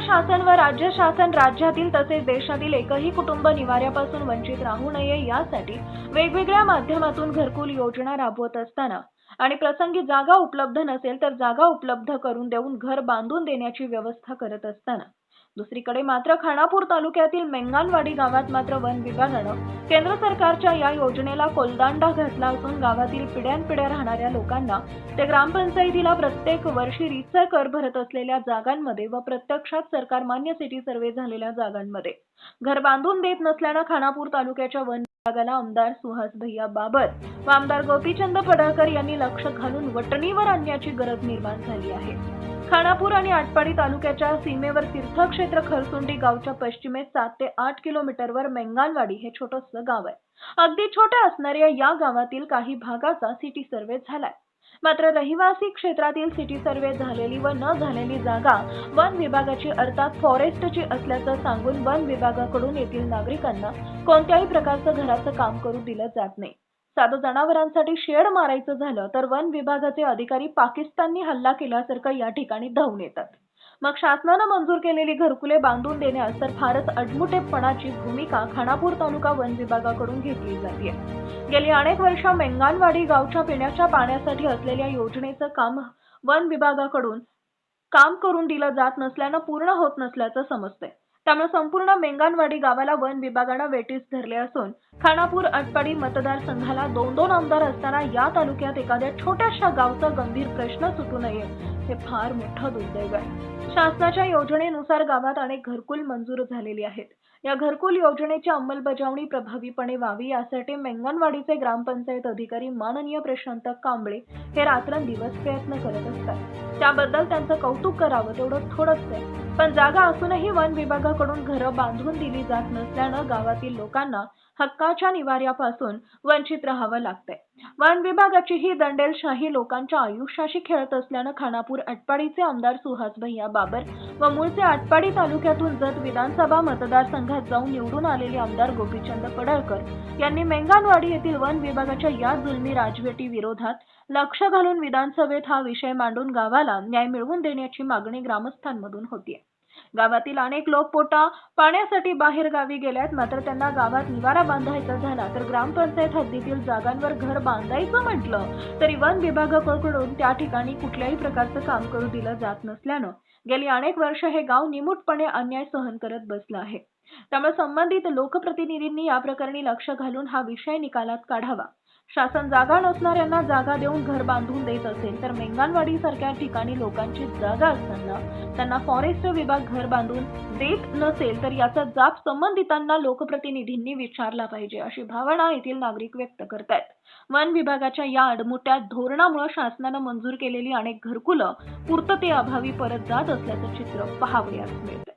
शासन व राज्य शासन राज्यातील तसेच देशातील एकही कुटुंब निवाऱ्यापासून वंचित राहू नये यासाठी वेगवेगळ्या माध्यमातून घरकुल योजना राबवत असताना आणि प्रसंगी जागा उपलब्ध नसेल तर जागा उपलब्ध करून देऊन घर बांधून देण्याची व्यवस्था करत असताना दुसरीकडे मात्र खानापूर तालुक्यातील मेंगानवाडी गावात मात्र वन विभागानं केंद्र सरकारच्या या योजनेला कोलदांडा घातला असून गावातील पिढ्यानपिढ्या राहणाऱ्या लोकांना ते ग्रामपंचायतीला प्रत्येक वर्षी रीतसर कर भरत असलेल्या जागांमध्ये व प्रत्यक्षात सरकार मान्य सिटी सर्वे झालेल्या जागांमध्ये. घर बांधून देत नसल्यानं खानापूर तालुक्याच्या वन विभागाला आमदार सुहास भैया बाबर व आमदार गोपीचंद पडळकर यांनी लक्ष घालून वटणीवर आणण्याची गरज निर्माण झाली आहे. खानापूर आणि आटपाडी तालुक्याच्या सीमेवर तीर्थक्षेत्र खरसुंडी गावच्या पश्चिमेस सात ते आठ किलोमीटरवर मेंगालवाडी हे छोटंसं गाव आहे. अगदी छोट्या असणाऱ्या या गावातील काही भागाचा सिटी सर्वे झालाय. मात्र रहिवासी क्षेत्रातील सिटी सर्वे झालेली व न झालेली जागा वन विभागाची अर्थात फॉरेस्टची असल्याचं सांगून वन विभागाकडून येथील नागरिकांना कोणत्याही प्रकारचं घराचं काम करू दिलं जात नाही. साधं जनावरांसाठी शेड मारायचं झालं तर वन विभागाचे अधिकारी पाकिस्तानी हल्ला केल्यासारखं या ठिकाणी धावून येतात. मग शासनानं मंजूर केलेली घरकुले बांधून देण्यास तर फारच अडमुटेपणाची भूमिका खानापूर तालुका वन विभागाकडून घेतली जाते. गेली अनेक वर्ष मेंगानवाडी गावच्या पिण्याच्या पाण्यासाठी असलेल्या योजनेचं काम वन विभागाकडून काम करून दिलं जात नसल्यानं पूर्ण होत नसल्याचं समजतंय. त्यामुळे संपूर्ण मेंगानवाडी गावाला वन विभागानं वेटीस धरले असून खानापूर आटपाडी मतदारसंघाला दोन दोन आमदार असताना या तालुक्यात एखाद्या छोट्याशा गावचा गंभीर प्रश्न सुटू नये हे फार मोठं दुर्दैव आहे. शासनाच्या योजनेनुसार गावात अनेक घरकुल मंजूर झालेली आहेत. या घरकुल योजनेची अंमलबजावणी प्रभावीपणे व्हावी यासाठी मेंगणवाडीचे ग्रामपंचायत अधिकारी माननीय प्रशांत कांबळे हे रात्रंदिवस प्रयत्न करत असतात. त्याबद्दल त्यांचं कौतुक करावं तेवढं थोडंच आहे. पण जागा असूनही वन विभागाकडून घरं बांधून दिली जात नसल्यानं गावातील लोकांना हक्काच्या निवाऱ्यापासून वंचित राहावं लागतंय. वन विभागाची ही दंडेलशाही लोकांच्या आयुष्याशी खेळत असल्यानं खानापूर आटपाडीचे आमदार सुहास भैया बाबर व मूळचे आटपाडी तालुक्यातून जत विधानसभा मतदारसंघात जाऊन निवडून आलेले आमदार गोपीचंद पडळकर यांनी मेंगानवाडी येथील वन विभागाच्या या जुलमी राजवटी विरोधात लक्ष घालून विधानसभेत हा विषय मांडून गावाला न्याय मिळवून देण्याची मागणी ग्रामस्थांमधून होतीये. गावातील अनेक लोक पोटा पाण्यासाठी बाहेर गावी गेल्यात मात्र त्यांना गावात निवारा बांधायचा झाला. तर ग्रामपंचायत हद्दीतील जागांवर घर बांधायचं म्हटलं तरी वन विभागाकडून त्या ठिकाणी कुठल्याही प्रकारचं काम करू दिलं जात नसल्यानं गेली अनेक वर्ष हे गाव निमूटपणे अन्याय सहन करत बसलं आहे. त्यामुळे संबंधित लोकप्रतिनिधींनी या प्रकरणी लक्ष घालून हा विषय निकालात काढावा. शासन जागा नसणाऱ्यांना जागा देऊन घर बांधून देत असेल तर मेंगानवाडी सारख्या ठिकाणी लोकांची जागा असताना त्यांना फॉरेस्ट विभाग घर बांधून देत नसेल तर याचा जाब संबंधितांना लोकप्रतिनिधींनी विचारला पाहिजे अशी भावना येथील नागरिक व्यक्त करतायत. वन विभागाच्या या अडमुट्या धोरणामुळे शासनानं मंजूर केलेली अनेक घरकुलं पूर्ततेअभावी परत जात असल्याचं चित्र पाहावयास मिळतं